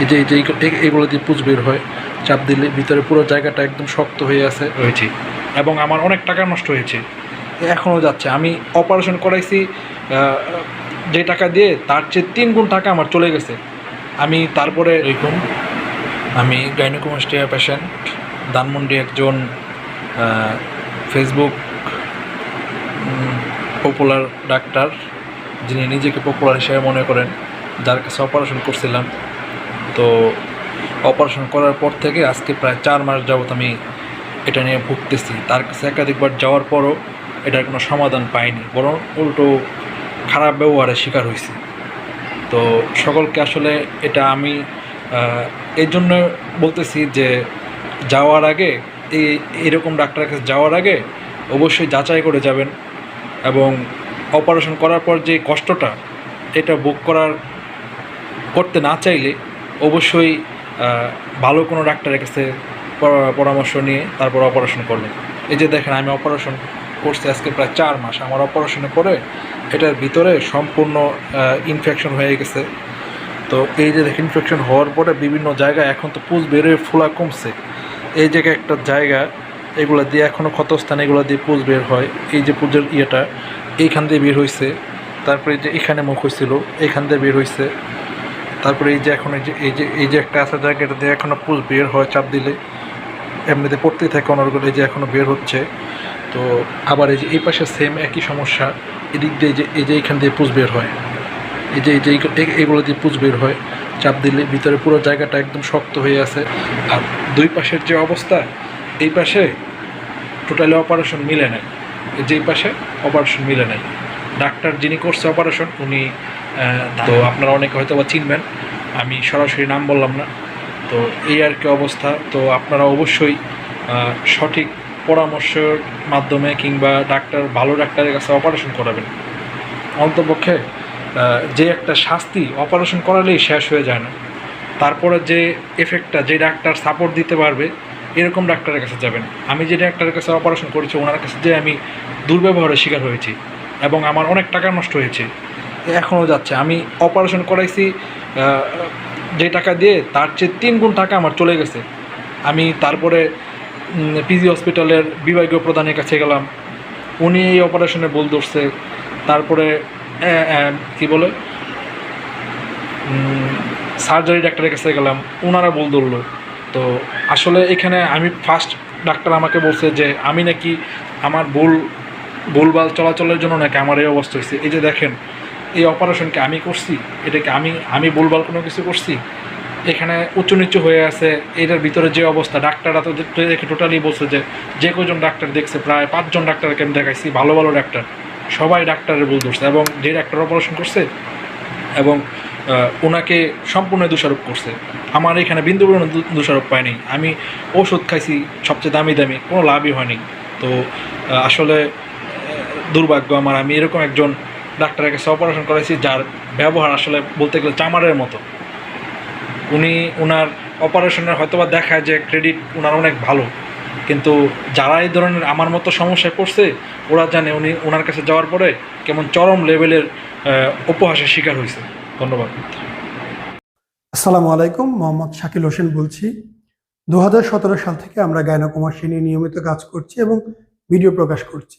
এই যে এই যে এগুলো দিয়ে পুজ বের হয় চাপ দিলে ভিতরে পুরো জায়গাটা একদম শক্ত হয়ে আছে। রয়েছে এবং আমার অনেক টাকা নষ্ট হয়েছে। এখনও যাচ্ছে। আমি অপারেশন করাইছি যে টাকা দিয়ে তার চেয়ে তিন গুণ টাকা আমার চলে গেছে। আমি তারপরে এরকম? আমি গাইনোকোমাস্টিয়া পেশেন্ট ধানমন্ডি একজন ফেসবুক পপুলার ডাক্তার যিনি নিজেকে পপুলার হিসেবে মনে করেন যার কাছে অপারেশন করছিলাম। তো অপারেশন করার পর থেকে আজকে প্রায় চার মাস যাবত আমি এটা নিয়ে ভুগতেছি। তার কাছে একাধিকবার যাওয়ার পরও এটার কোনো সমাধান পাইনি, বরং উল্টো খারাপ ব্যবহারের শিকার হয়েছি তো সকলকে আসলে এটা আমি এই জন্য বলতেছি যে যাওয়ার আগে, এই, এরকম ডাক্তারের কাছে যাওয়ার আগে অবশ্যই যাচাই করে যাবেন এবং অপারেশন করার পর যে কষ্টটা, এটা বুক করার, করতে না চাইলে অবশ্যই ভালো কোনো ডাক্তারের কাছে পরামর্শ নিয়ে তারপর অপারেশন করবেন এই যে দেখেন, আমি অপারেশন করছি আজকে প্রায় চার মাস। আমার অপারেশনে পরে এটার ভিতরে সম্পূর্ণ ইনফেকশন হয়ে গেছে। তো এই যে দেখেন ইনফেকশন হওয়ার পরে বিভিন্ন জায়গায় এখন তো পুজ বেরোয় ফোলা কমছে। এই জায়গায় একটা জায়গা, এগুলো দিয়ে এখনও ক্ষতস্থান এগুলো দিয়ে পুজ বের হয়। এই যে পুজোর ইয়েটা, এইখান দিয়ে বের হয়েছে তারপরে যে এখানে মুখ হয়েছিল এইখান দিয়ে বের হয়েছে তারপরে এই যে এখন এই যে এই যে এই যে একটা আছে জায়গা এটা দিয়ে এখনও পুজ বের হয় চাপ দিলে এমনিতে পড়তেই থাকে অনর্গল এই যে এখনও বের হচ্ছে। তো আবার এই যে এই পাশে সেম একই সমস্যা, এদিক দিয়ে যে, এই যে এইখান দিয়ে পুজ বের হয়। এই যে এই যে, এই- এই- এগুলো দিয়ে পুজ বের হয়, চাপ দিলে ভিতরে পুরো জায়গাটা একদম শক্ত হয়ে আছে। আর দুই পাশের যে অবস্থা, এই পাশে টোটালি অপারেশন মিলে নেয় এই যে এই পাশে অপারেশন মিলে নাই। ডাক্তার যিনি করছে অপারেশন উনি তো আপনারা অনেকে হয়তো বা চিনবেন। আমি সরাসরি নাম বললাম না। তো এই আর কি অবস্থা। তো আপনারা অবশ্যই সঠিক পরামর্শের মাধ্যমে কিংবা ডাক্তার, ভালো ডাক্তারের কাছে অপারেশন করাবেন। অন্তপক্ষে যে একটা শাস্তি অপারেশন করালেই শেষ হয়ে যায় না। তারপরে যে এফেক্টটা যে ডাক্তার সাপোর্ট দিতে পারবে, এরকম ডাক্তারের কাছে যাবেন। আমি যে ডাক্তারের কাছে অপারেশন করেছি, ওনার কাছে যে আমি দুর্ব্যবহারের শিকার হয়েছি এবং আমার অনেক টাকা নষ্ট হয়েছে। এখনও যাচ্ছে। আমি অপারেশন করাইছি যে টাকা দিয়ে তার চেয়ে তিন গুণ টাকা আমার চলে গেছে। আমি তারপরে পিজি হসপিটালের বিভাগীয় প্রধানের কাছে গেলাম। উনি এই অপারেশনে বল ধরছে। তারপরে কি বলে? সার্জারি ডাক্তারের কাছে গেলাম। ওনারা বল ধরলো। তো আসলে এখানে আমি ফার্স্ট ডাক্তার আমাকে বলছে যে, আমি নাকি আমার ভুল ভুলভাল চলাচলের জন্য নাকি আমার এই অবস্থা হয়েছে? এই যে দেখেন, এই অপারেশনকে আমি করছি, এটাকে আমি আমি ভুলভাল কোনো কিছু করছি, এখানে উঁচু নিচু হয়ে আছে, এটার ভিতরে যে অবস্থা, ডাক্তাররা তো দেখে টোটালি বলছে যে যে কজন ডাক্তার দেখছে, প্রায় পাঁচজন ডাক্তারকে আমি দেখাইছি, ভালো ভালো ডাক্তার। সবাই ডাক্তারের ভুল ধরছে এবং যে ডাক্তার অপারেশন করছে এবং ওনাকে সম্পূর্ণ দোষারোপ করছে। আমার এখানে বিন্দু পরিমাণ দোষারোপ পায়নি আমি ওষুধ খাইছি সবচেয়ে দামি দামি, কোনো লাভই হয়নি। তো আসলে দুর্ভাগ্য আমার। আমি এরকম একজন ডাক্তারের কাছে অপারেশন করেছি যার ব্যবহার আসলে বলতে গেলে চামারের মতো। উনি ওনার অপারেশনের হয়তোবা দেখায় যে ক্রেডিট ওনার অনেক ভালো। কিন্তু যারা এই ধরনের আমার মতো সমস্যায় পড়ছে, ওরা জানে উনি ওনার কাছে যাওয়ার পরে কেমন চরম লেভেলের উপহাসের শিকার হয়েছে। ধন্যবাদ। আসসালামু আলাইকুম, মোহাম্মদ শাকিল হোসেন বলছি। দু হাজার সতেরো সাল থেকে আমরা গায়নাকুমাসী নিয়ে নিয়মিত কাজ করছি এবং ভিডিও প্রকাশ করছি।